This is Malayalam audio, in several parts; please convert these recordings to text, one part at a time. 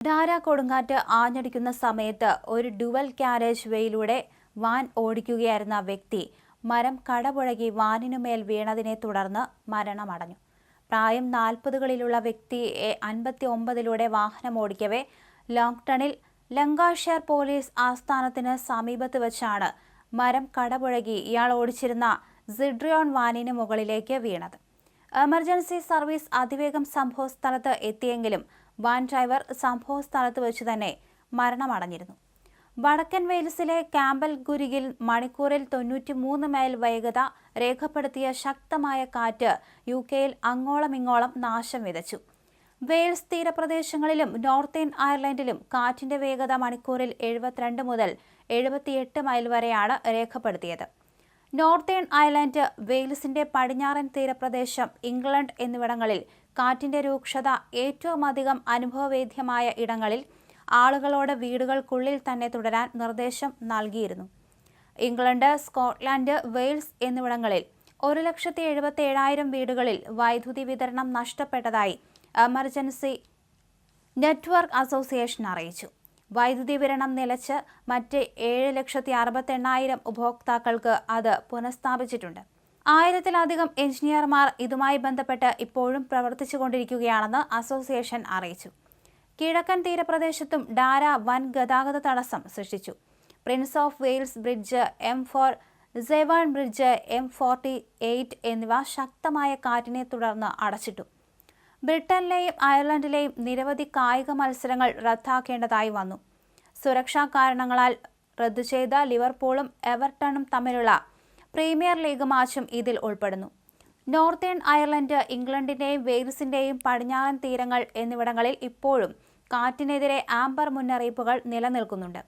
ധാര കൊടുങ്കാറ്റ് ആഞ്ഞടിക്കുന്ന സമയത്ത് ഒരു ഡുവൽ ക്യാരേജ് വേയിലൂടെ വാൻ ഓടിക്കുകയായിരുന്ന വ്യക്തി മരം കടപുഴകി വാനിനുമേൽ വീണതിനെ തുടർന്ന് മരണമടഞ്ഞു. പ്രായം നാൽപ്പതുകളിലുള്ള വ്യക്തി അൻപത്തി ഒമ്പതിലൂടെ വാഹനം ഓടിക്കവേ ലോങ്ടണിൽ ലങ്കാഷെയർ പോലീസ് ആസ്ഥാനത്തിന് സമീപത്ത് വെച്ചാണ് മരം കടപുഴകി ഇയാൾ ഓടിച്ചിരുന്ന സിഡ്രിയോൺ വാനിന് മുകളിലേക്ക് വീണത്. എമർജൻസി സർവീസ് അതിവേഗം സംഭവസ്ഥലത്ത് എത്തിയെങ്കിലും വാൻ ഡ്രൈവർ സംഭവസ്ഥലത്ത് വെച്ച് തന്നെ മരണമടഞ്ഞിരുന്നു. വടക്കൻ വെയിൽസിലെ ക്യാമ്പൽ ഗുരികിൽ മണിക്കൂറിൽ തൊണ്ണൂറ്റി മൂന്ന് മൈൽ വേഗത രേഖപ്പെടുത്തിയ ശക്തമായ കാറ്റ് യു കെയിൽ അങ്ങോളമിങ്ങോളം നാശം വിതച്ചു. വെയിൽസ് തീരപ്രദേശങ്ങളിലും നോർത്തേൺ അയർലൻഡിലും കാറ്റിന്റെ വേഗത മണിക്കൂറിൽ എഴുപത്തിരണ്ട് മുതൽ എഴുപത്തിയെട്ട് മൈൽ വരെയാണ് രേഖപ്പെടുത്തിയത്. നോർത്തേൺ അയർലൻഡ് വെയിൽസിന്റെ പടിഞ്ഞാറൻ തീരപ്രദേശം ഇംഗ്ലണ്ട് എന്നിവിടങ്ങളിൽ കാറ്റിന്റെ രൂക്ഷത ഏറ്റവും അധികം അനുഭവവേദ്യമായ ഇടങ്ങളിൽ ആളുകളോട് വീടുകൾക്കുള്ളിൽ തന്നെ തുടരാൻ നിർദ്ദേശം നൽകിയിരുന്നു. ഇംഗ്ലണ്ട് സ്കോട്ട്ലാൻഡ് വെയിൽസ് എന്നിവിടങ്ങളിൽ ഒരു ലക്ഷത്തി എഴുപത്തി ഏഴായിരം വീടുകളിൽ വൈദ്യുതി വിതരണം നഷ്ടപ്പെട്ടതായി എമർജൻസി നെറ്റ്വർക്ക് അസോസിയേഷൻ അറിയിച്ചു. വൈദ്യുതി വിതരണം നിലച്ച് മറ്റ് ഏഴ് ലക്ഷത്തി അറുപത്തെണ്ണായിരം ഉപഭോക്താക്കൾക്ക് അത് പുനഃസ്ഥാപിച്ചിട്ടുണ്ട്. ആയിരത്തിലധികം എഞ്ചിനീയർമാർ ഇതുമായി ബന്ധപ്പെട്ട് ഇപ്പോഴും പ്രവർത്തിച്ചുകൊണ്ടിരിക്കുകയാണെന്ന് അസോസിയേഷൻ അറിയിച്ചു. കിഴക്കൻ തീരപ്രദേശത്തും ഡാര വൻ ഗതാഗത തടസ്സം സൃഷ്ടിച്ചു. Prince of Wales bridge M four seven bridge M forty eight എന്നിവ ശക്തമായ കാറ്റിനെ തുടർന്ന് അടച്ചിട്ടു. ബ്രിട്ടനിലെയും അയർലൻഡിലെയും നിരവധി കായിക മത്സരങ്ങൾ റദ്ദാക്കേണ്ടതായി വന്നു. സുരക്ഷാ കാരണങ്ങളാൽ റദ്ദു ചെയ്ത ലിവർപൂളും എവർട്ടണും തമ്മിലുള്ള പ്രീമിയർ ലീഗ് മാച്ചും ഇതിൽ ഉൾപ്പെടുന്നു. നോർത്തേൺ അയർലൻഡ് ഇംഗ്ലണ്ടിന്റെയും വെയിൽസിന്റെയും പടിഞ്ഞാറൻ തീരങ്ങൾ എന്നിവിടങ്ങളിൽ ഇപ്പോഴും കാറ്റിനെതിരെ ആംബർ മുന്നറിയിപ്പുകൾ നിലനിൽക്കുന്നുണ്ട്.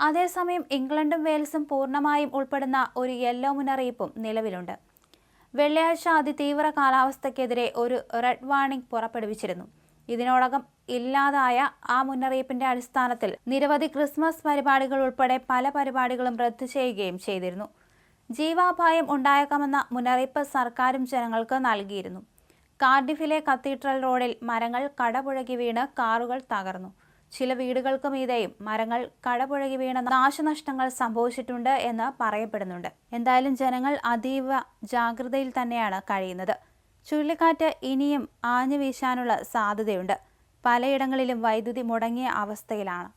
അതേസമയം ഇംഗ്ലണ്ടും വെയിൽസും പൂർണമായും ഉൾപ്പെടുന്ന ഒരു യെല്ലോ മുന്നറിയിപ്പും നിലവിലുണ്ട്. വെള്ളിയാഴ്ച അതിതീവ്ര കാലാവസ്ഥയ്ക്കെതിരെ ഒരു റെഡ് വാർണിംഗ് പുറപ്പെടുവിച്ചിരുന്നു. ഇതിനോടകം ഇല്ലാതായ ആ മുന്നറിയിപ്പിന്റെ അടിസ്ഥാനത്തിൽ നിരവധി ക്രിസ്മസ് പരിപാടികൾ ഉൾപ്പെടെ പല പരിപാടികളും റദ്ദു ചെയ്യുകയും ചെയ്തിരുന്നു. ജീവാപായം ഉണ്ടായേക്കാമെന്ന മുന്നറിയിപ്പ് സർക്കാരും ജനങ്ങൾക്ക് നൽകിയിരുന്നു. കാർഡിഫിലെ കത്തീഡ്രൽ റോഡിൽ മരങ്ങൾ കടപുഴകി വീണ് കാറുകൾ തകർന്നു. ചില വീടുകൾക്ക് മീതെയും മരങ്ങൾ കടപുഴകി വീണ നാശനഷ്ടങ്ങൾ സംഭവിച്ചിട്ടുണ്ട് എന്ന് പറയപ്പെടുന്നുണ്ട്. എന്തായാലും ജനങ്ങൾ അതീവ ജാഗ്രതയിൽ തന്നെയാണ് കഴിയുന്നത്. ചുഴലിക്കാറ്റ് ഇനിയും ആഞ്ഞു വീശാനുള്ള സാധ്യതയുണ്ട്. പലയിടങ്ങളിലും വൈദ്യുതി മുടങ്ങിയ അവസ്ഥയിലാണ്.